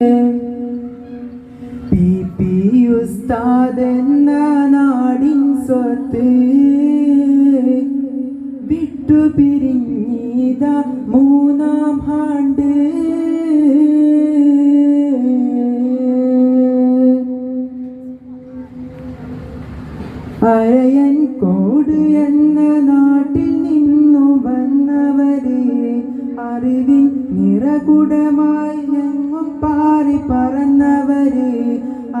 P P ഉസ്താദ് എന്ന നാടിൻ സ്വത്ത് വിട്ടു പിരിഞ്ഞീത മൂന്നാം ആണ്ട് അരയൻ കോട് എന്ന നാട്ടിൽ നിന്നു വന്നവരെ അറിവിൻ നിറകുടമായി പാറി പറന്നവര്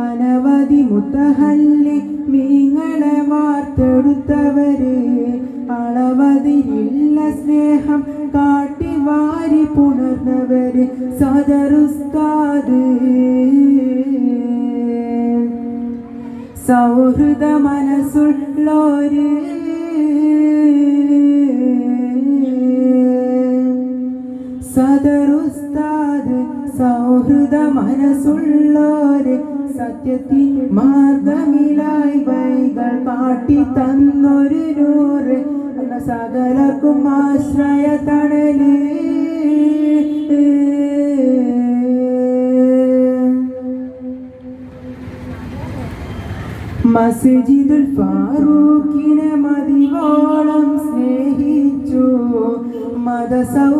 അനവധി മുത്തഹല്ലി മീങ്ങളെ വാർത്തെടുത്തവര് അളവതിയില്ല സ്നേഹം കാട്ടി വാരി പുണർന്നവര് സദറുസ്താദ്. സൗഹൃദ മനസ്സുള്ളോര് മനസ്സുള്ളോര് സത്യത്തിൽ മാർഗമിലായി വൈകൾ കാട്ടി തന്നൊരു നൂറ് സകലക്കും ആശ്രയ തണൽ മസ്ജിദുൽ ഫാറൂഖിനെ മതിവോളം സ്നേഹിച്ചു. മതസൗഹാർദ്ദത്താൽ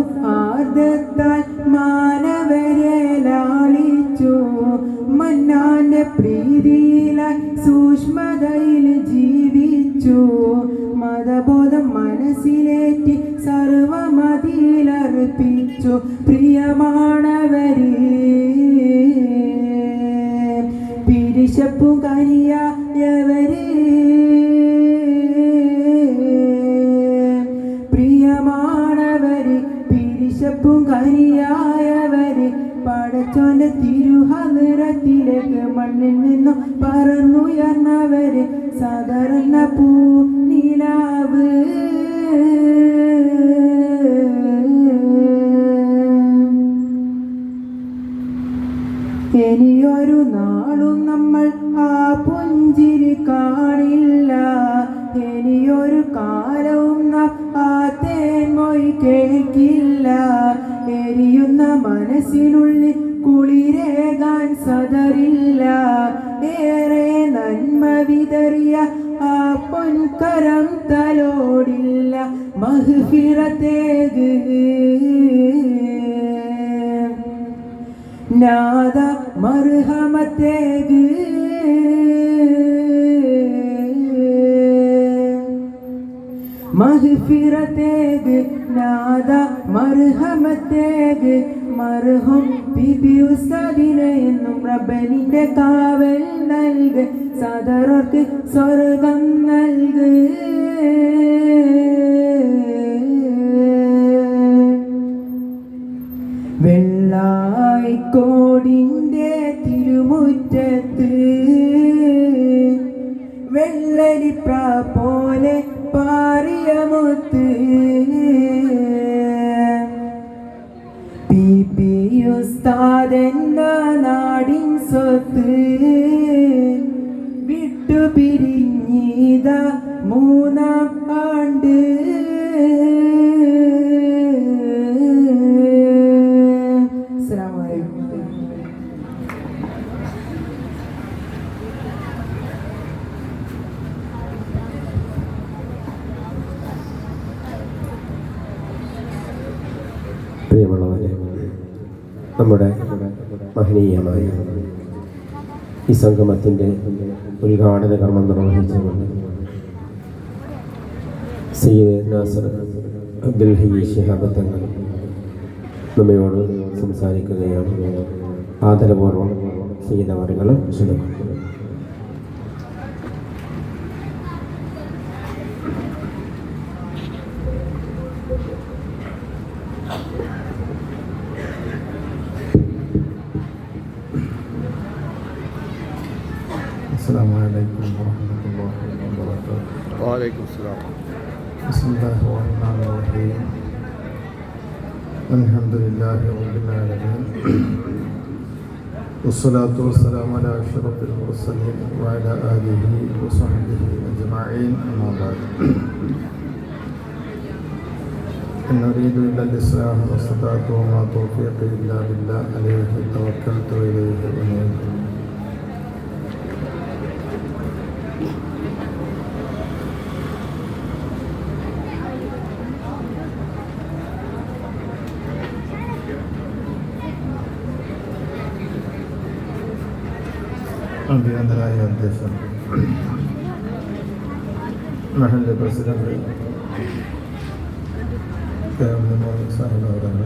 മന്നാന്റെ പ്രീതിയിലായി സൂക്ഷ്മതയിൽ ജീവിച്ചു. മതബോധം മനസ്സിലേറ്റി സർവമതിയിലർപ്പിച്ചു. പ്രിയമാണവരേ തിരുഹതിരത്തിലേക്ക് മണ്ണിൽ നിന്നും പറന്നുയർന്നവര് സാധാരണ പൂ നിലാവ് ഇനിയൊരു നാളും നമ്മൾ ആ പുഞ്ചിരി കാണില്ല. ഇനിയൊരു കാലവും ആ തേൻമൊഴി കേൾക്കില്ല. എരിയുന്ന മനസ്സിനുള്ളിൽ വിതറിയ ആ പൊൻകരം തലോടില്ല മഹ്ഫിറത്തേക് നാദ മർഹമത്തേക് മഹ്ഫിറത്തേക് നാദ മർഹമത്തേക് മർഹും ബിബി ഉസ്താദിനെ എന്നും റബ്ബനിന്റെ കാവൽ നൽക്. സദറർക്ക് സ്വർഗം നൽക്. വെള്ളായിക്കോടിന്റെ തിരുമുറ്റത്ത് വെള്ളരിപ്ര വിട്ടുപിരിഞ്ഞീത മൂന്നാം ആണ്ട്. പ്രിയമുള്ളവരെ നമ്മുടെ മഹനീയമായ ഈ സംഗമത്തിന്റെ ഉദ്ഘാടന കർമ്മം നിർവഹിച്ചുകൊണ്ട് സയ്യിദ് നാസർ അബ്ദുൽ ഹയ്യ നമ്മയോട് സംസാരിക്കുകയാണ്. ആദരപൂർവം സയ്യിദവറുകൾ ക്ഷണിക്കുന്നു. السلام عليكم ورحمة الله وبركاته. وعليكم السلام. بسم الله الرحمن الرحيم. الحمد لله رب العالمين. والصلاة والسلام على أشرف المرسلين وعلى آله وصحبه أجمعين. أما بعد. إن أريد إلا الإصلاح ما استطعت وما توفيقي إلا بالله عليه توكلت وإليه أنيب. അഭിനന്ദനായ അധ്യക്ഷൻ. മഹല്ല് പ്രസിഡന്റ്. സാഹിബ് അവരാണ്